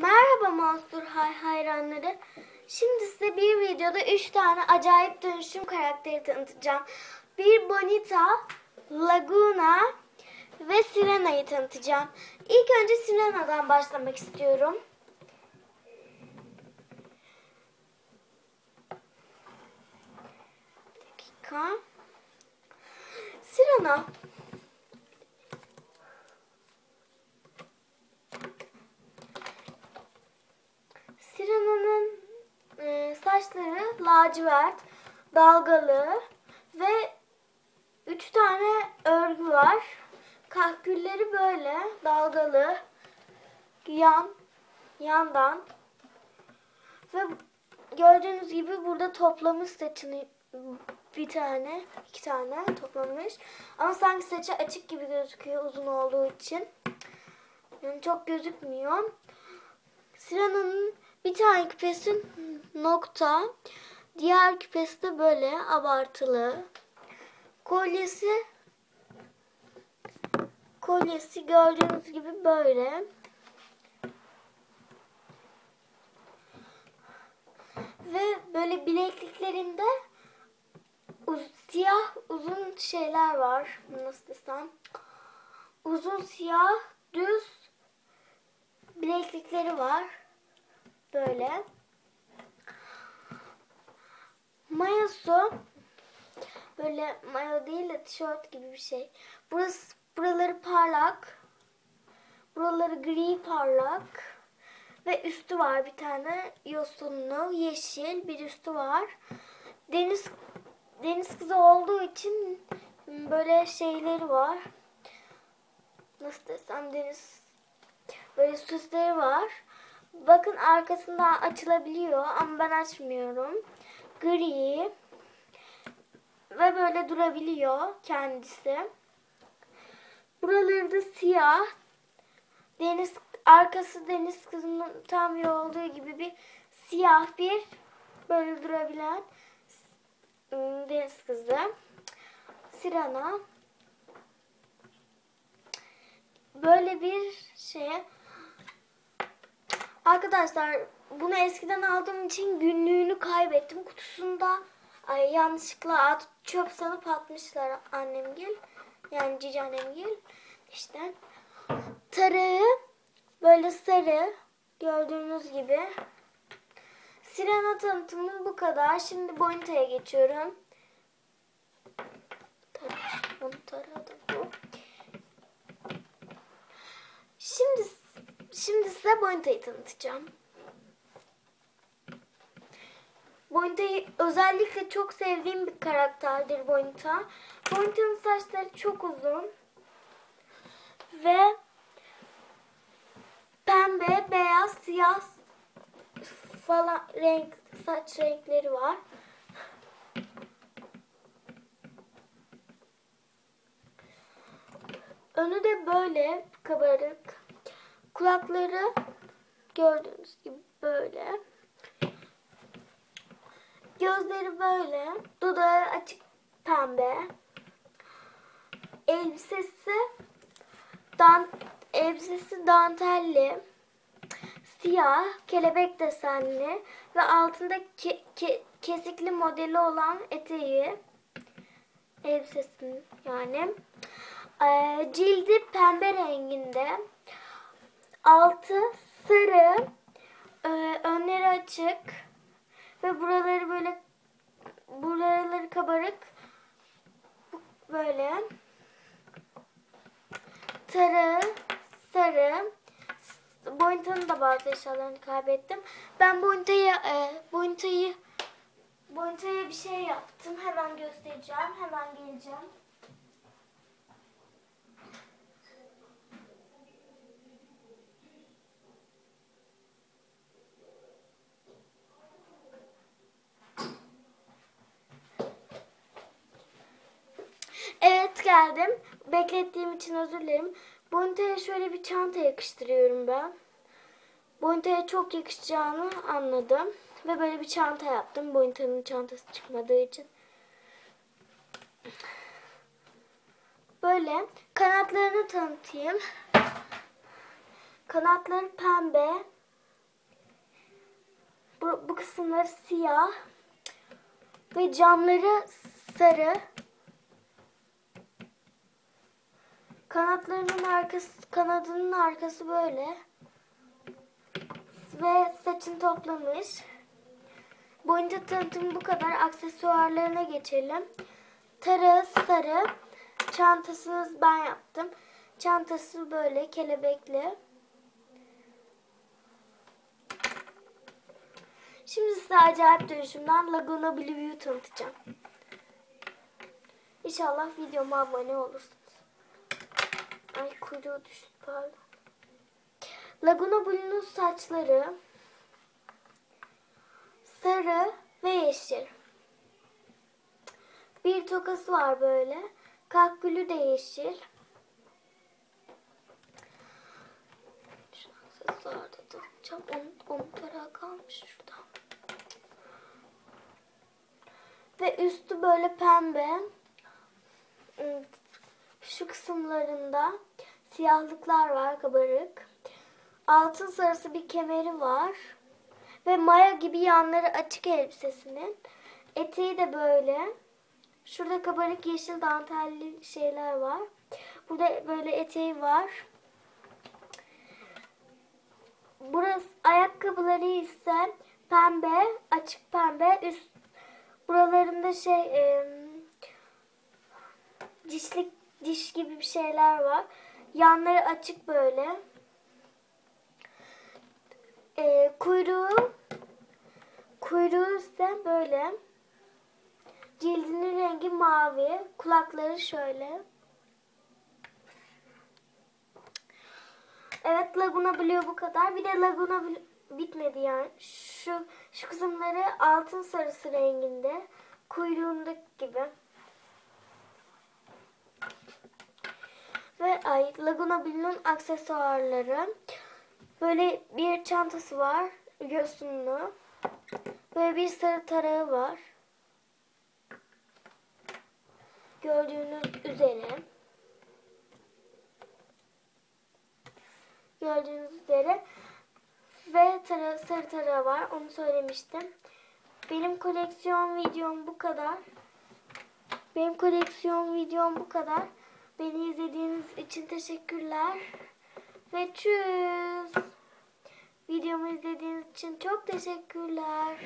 Merhaba Monster High hayranları. Şimdi size bir videoda 3 tane acayip dönüşüm karakteri tanıtacağım. Bir Bonita, Laguna ve Sirena'yı tanıtacağım. İlk önce Sirena'dan başlamak istiyorum. Bir dakika. Sirena. Sirena'nın e, saçları lacivert, dalgalı ve üç tane örgü var. Kahkülleri böyle dalgalı, yan, yandan ve gördüğünüz gibi burada toplamış saçını bir tane, iki tane toplamış. Ama sanki saçı açık gibi gözüküyor uzun olduğu için. Yani çok gözükmüyor. Sirena'nın bir tane küpesi nokta, diğer küpesi de böyle abartılı. Kolyesi kolyesi gördüğünüz gibi böyle. Ve böyle bilekliklerinde uz siyah uzun şeyler var. Nasıl desem? Uzun siyah düz bileklikleri var. Böyle. Mayosu böyle mayo değil de tişört gibi bir şey. Burası buraları parlak. Buraları gri parlak. Ve üstü var bir tane yosunlu yeşil bir üstü var. Deniz deniz kızı olduğu için böyle şeyleri var. Nasıl desem deniz böyle süsleri var. Bakın arkasında açılabiliyor ama ben açmıyorum. Gri ve böyle durabiliyor kendisi. Buraları da siyah. Deniz arkası deniz kızının tam olduğu gibi bir siyah bir böyle durabilen deniz kızı. Sirena. Böyle bir şeye Arkadaşlar bunu eskiden aldığım için günlüğünü kaybettim. Kutusunda ay, yanlışlıkla at, çöp sanıp atmışlar annemgil. Yani cici annemgil. İşte tarağı böyle sarı gördüğünüz gibi. Sirena tanıtımı bu kadar. Şimdi Bonita'ya geçiyorum. Bunun tarağı da bu. Şimdi Şimdi size Bonita'yı tanıtacağım. Bonita'yı özellikle çok sevdiğim bir karakterdir Bonita. Bonita'nın saçları çok uzun. Ve pembe, beyaz, siyah falan renk saç renkleri var. Önü de böyle kabarık. Kulakları gördüğünüz gibi böyle. Gözleri böyle. Dudağı açık pembe. Elbisesi dan elbisesi dantelli. Siyah, kelebek desenli ve altında ke, ke, kesikli modeli olan eteği. Elbisesinin yani. Ee, cildi pembe renginde altı sarı, e, önleri açık ve buraları böyle buraları kabarık böyle tarı sarı Boyutanın da bazı eşyalarını kaybettim. Ben Boyuta'yı e, Boyuta'ya bir şey yaptım. Hemen göstereceğim. Hemen geleceğim. Evet geldim. Beklettiğim için özür dilerim. Bonita'ya şöyle bir çanta yakıştırıyorum ben. Bonita'ya çok yakışacağını anladım. Ve böyle bir çanta yaptım. Bonita'nın çantası çıkmadığı için. Böyle kanatlarını tanıtayım. Kanatları pembe. Bu, bu kısımları siyah. Ve camları sarı. Kanatlarının arkası, kanadının arkası böyle. Ve saçını toplamış. Boyunca tanıtım bu kadar. Aksesuarlarına geçelim. Tarağı sarı. Çantasını ben yaptım. Çantası böyle kelebekli. Şimdi size acayip dönüşümden Laguna Blue'yu tanıtacağım. İnşallah videoma abone olursunuz. Ay kuyruğu düştü pardon. Laguna Blue'nun saçları sarı ve yeşil. Bir tokası var böyle. Kalkülü de yeşil. Şu aksesuarda takacağım. Onun, onun tarağı kalmış şurada. Ve üstü böyle pembe. Şu kısımlarında siyahlıklar var kabarık. Altın sarısı bir kemeri var. Ve maya gibi yanları açık elbisesinin. Eteği de böyle. Şurada kabarık yeşil dantelli şeyler var. Burada böyle eteği var. Burası ayakkabıları ise pembe, açık pembe. Üst buralarında şey e, dişlik diş gibi bir şeyler var. Yanları açık böyle. E, kuyruğu kuyruğu ise böyle. Cildinin rengi mavi. Kulakları şöyle. Evet Laguna Blue bu kadar. Bir de Laguna Blue bitmedi yani. Şu şu kısımları altın sarısı renginde. Kuyruğundaki gibi. Ve ay Laguna Blue'nun aksesuarları. Böyle bir çantası var. Göğsünlü. Böyle bir sarı tarağı var. Gördüğünüz üzere. Gördüğünüz üzere. Ve tara, sarı tarağı var. Onu söylemiştim. Benim koleksiyon videom bu kadar. Benim koleksiyon videom bu kadar. Beni izlediğiniz için teşekkürler. Ve tschüss. Videomu izlediğiniz için çok teşekkürler.